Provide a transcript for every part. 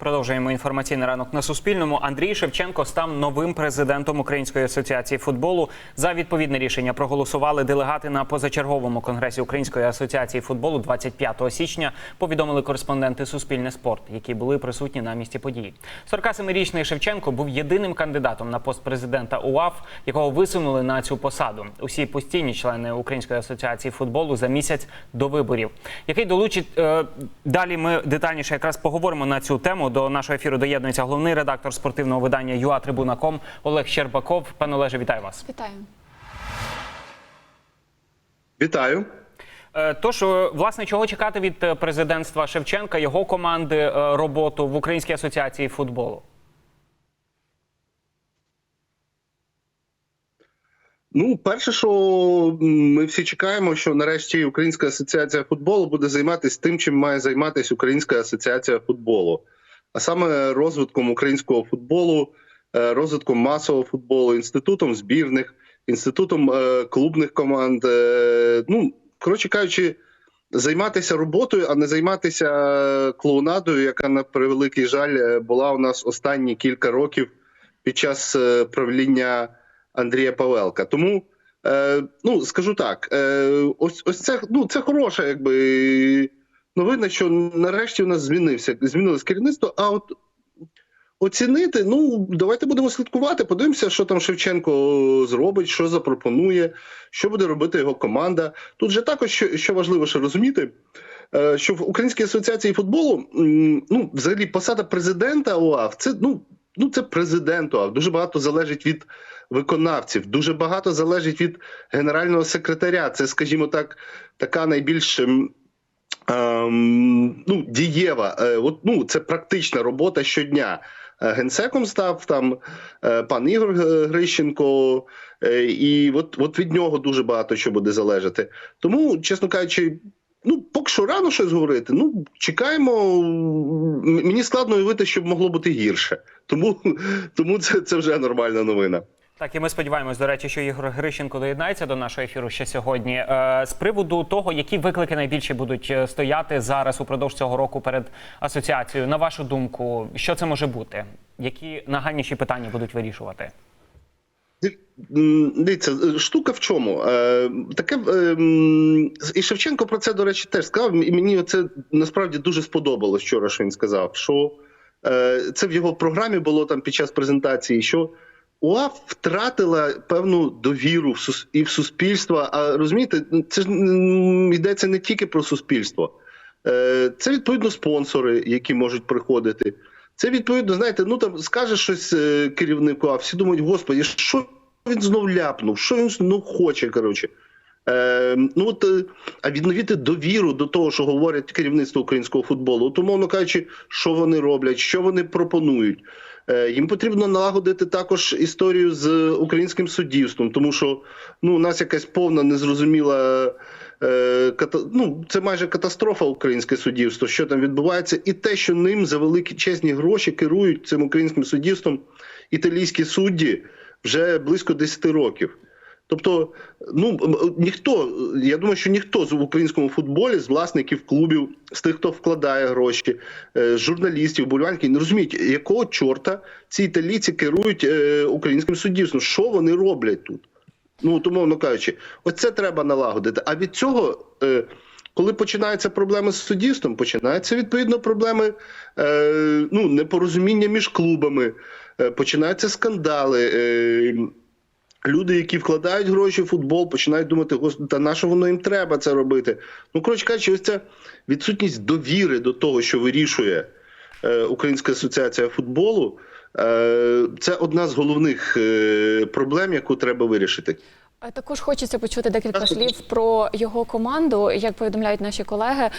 Продовжуємо інформаційний ранок на Суспільному. Андрій Шевченко став новим президентом Української асоціації футболу. За відповідне рішення проголосували делегати на позачерговому конгресі Української асоціації футболу 25 січня. Повідомили кореспонденти Суспільне спорт, які були присутні на місці події. 47-річний Шевченко був єдиним кандидатом на пост президента УАФ, якого висунули на цю посаду. Усі постійні члени Української асоціації футболу за місяць до виборів, який долучить е, далі. Ми детальніше якраз поговоримо на цю тему. До нашого ефіру доєднується головний редактор спортивного видання ЮА Трибуна.ком Олег Щербаков. Пане Олеже, вітаю вас. Вітаю. Вітаю. Е, Тож, е, власне, чого чекати від е, президентства Шевченка, його команди роботу в Українській асоціації футболу? Ну, перше, що ми всі чекаємо, що нарешті Українська асоціація футболу буде займатися тим, чим має займатися Українська асоціація футболу, а саме розвитком українського футболу, е, розвитком масового футболу, інститутом збірних, інститутом е, клубних команд. е, Ну, коротше кажучи, займатися роботою, а не займатися клоунадою, яка на превеликий жаль була у нас останні кілька років під час правління. Андрія Павелка. Тому е, ну скажу так, е, ось ось це ну це хороша, якби новина, що нарешті у нас змінився змінилось керівництво. А от оцінити, ну давайте будемо слідкувати. Подивимося, що там Шевченко зробить, що запропонує, що буде робити його команда. Тут же також що, що важливо ще розуміти. е, Що в Українській асоціації футболу ну, взагалі посада президента ОАФ це ну, ну це президент ОАФ. Дуже багато залежить від виконавців. Дуже багато залежить від генерального секретаря. Це, скажімо так, така найбільш ем, ну, дієва. Е, от, ну, це практична робота щодня. Е, Генсеком став там е, пан Ігор Грищенко, е, і от, от від нього дуже багато що буде залежати. Тому, чесно кажучи, ну поки що рано щось говорити. Ну чекаємо. Мені складно уявити, щоб могло бути гірше. Тому, тому це, це вже нормальна новина. Так, і ми сподіваємось, до речі, що Ігор Грищенко доєднається до нашого ефіру ще сьогодні. Е, з приводу того, які виклики найбільше будуть е, стояти зараз упродовж цього року перед асоціацією. На вашу думку, що це може бути? Які нагальніші питання будуть вирішувати? Дивіться, штука в чому? Е, таке і Шевченко про це, до речі, теж сказав. І мені це насправді дуже сподобалось вчора, що він сказав. Що це в його програмі було там під час презентації, що УАФ втратила певну довіру і в суспільство. А розумієте, це ж йдеться не тільки про суспільство. Е, Це відповідно спонсори, які можуть приходити. Це відповідно, знаєте, ну там скаже щось е, керівнику, а всі думають, господі, що він знов ляпнув, що він знов хоче. Коротше. Е, ну от, е, а відновити довіру до того, що говорять керівництво українського футболу, от, умовно кажучи, що вони роблять, що вони пропонують. Е, їм потрібно налагодити також історію з українським суддівством, тому що ну, у нас якась повна незрозуміла. Е, ну, це майже катастрофа українське суддівство, що там відбувається, і те, що ним за великі чесні гроші керують цим українським суддівством італійські судді вже близько 10 років. Тобто, ну ніхто, я думаю, що ніхто в українському футболі, з власників клубів, з тих, хто вкладає гроші, е, з журналістів, болівальників, не розуміють, якого чорта ці італійці керують е, українським суддівством. Що вони роблять тут? Ну, умовно кажучи, оце треба налагодити. А від цього, е, коли починаються проблеми з суддівством, починаються відповідно проблеми ну, непорозуміння між клубами, починаються скандали. Люди, які вкладають гроші в футбол, починають думати, та на що воно їм треба це робити. Ну, коротше кажучи, ось ця відсутність довіри до того, що вирішує е, Українська асоціація футболу, е, це одна з головних е, проблем, яку треба вирішити. Також хочеться почути декілька слів про його команду. Як повідомляють наші колеги,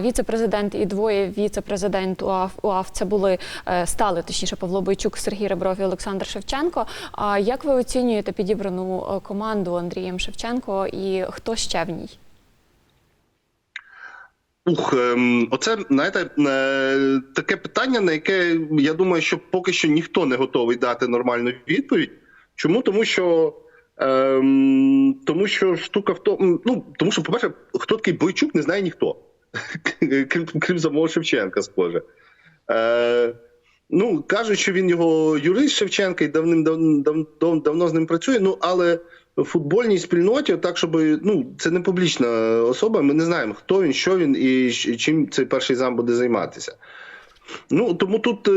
віце-президент і двоє віце-президент УАФ, УАФ це були е, стали точніше Павло Бойчук, Сергій Ребров і Олександр Шевченко. А як ви оцінюєте підібрану е, команду Андрієм Шевченко і хто ще в ній? Ух, ем, оце знаєте, е, таке питання, на яке я думаю, що поки що ніхто не готовий дати нормальну відповідь. Чому? Тому що ем, тому що штука в тому, ну тому що, по-перше, хто такий Бойчук, не знає ніхто, крім, самого Шевченка, схоже. Е, ну, кажуть, що він його юрист Шевченка і давним дав, дав, дав, давно з ним працює. Ну, але в футбольній спільноті, так щоб ну, це не публічна особа. Ми не знаємо, хто він, що він і чим цей перший зам буде займатися. Ну тому тут е,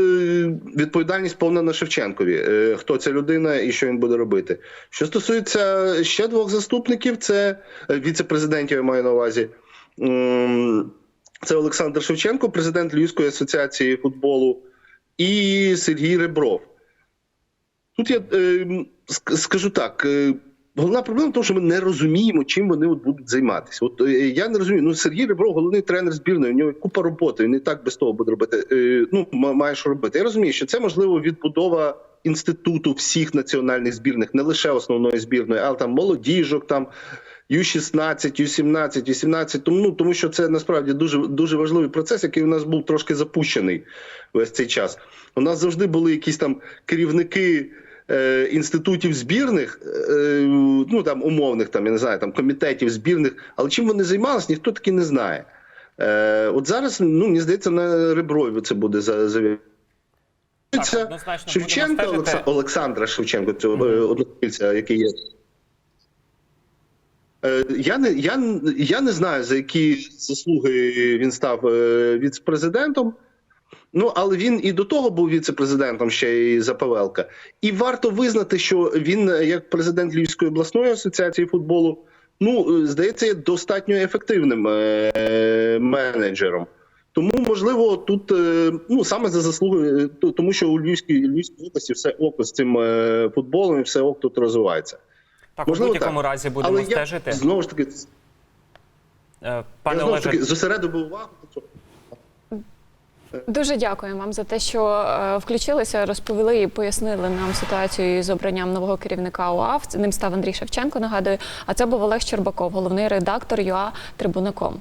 відповідальність повна на Шевченкові. Е, хто ця людина і що він буде робити. Що стосується ще двох заступників, це е, віце-президентів, я маю на увазі. Це Олександр Шевченко, президент Львівської асоціації футболу, і Сергій Ребров. Тут я скажу так. Головна проблема в тому, що ми не розуміємо, чим вони от будуть займатися. От е, я не розумію. Ну Сергій Ребров, головний тренер збірної, у нього купа роботи. Він і так без того буде робити. Е, ну має що робити. Я розумію, що це можливо відбудова інституту всіх національних збірних, не лише основної збірної, але там молодіжок, там Ю-16, Ю-17, Ю-17, тому, ну, тому що це насправді дуже, дуже важливий процес, який у нас був трошки запущений весь цей час. У нас завжди були якісь там керівники е, інститутів збірних, е, ну там умовних, там, я не знаю, там комітетів збірних, але чим вони займалися, ніхто таки не знає. Е, от зараз, ну, мені здається, на Реброві це буде за, Шевченка, будемо Олександра Шевченка, цього е, односельця, який є. Я не, я, я не знаю, за які заслуги він став віце-президентом. Ну, але він і до того був віце-президентом ще й за Павелка. І варто визнати, що він, е, як президент Львівської обласної асоціації футболу, ну, е, здається, є достатньо ефективним е, е, менеджером. Тому, можливо, тут е, ну саме за заслуги, е, тому що у Львівській Львівській області все око з цим е, футболом, і все ок тут розвивається. Так, Можливо, у будь-якому разі будемо Але стежити. я знову ж таки, Пане я знову ж таки зосередив увагу. Дуже дякую вам за те, що е, включилися, розповіли і пояснили нам ситуацію з обранням нового керівника УАВ. Ним став Андрій Шевченко. Нагадую, а це був Олег Щербаков, головний редактор ЮА Трибуником.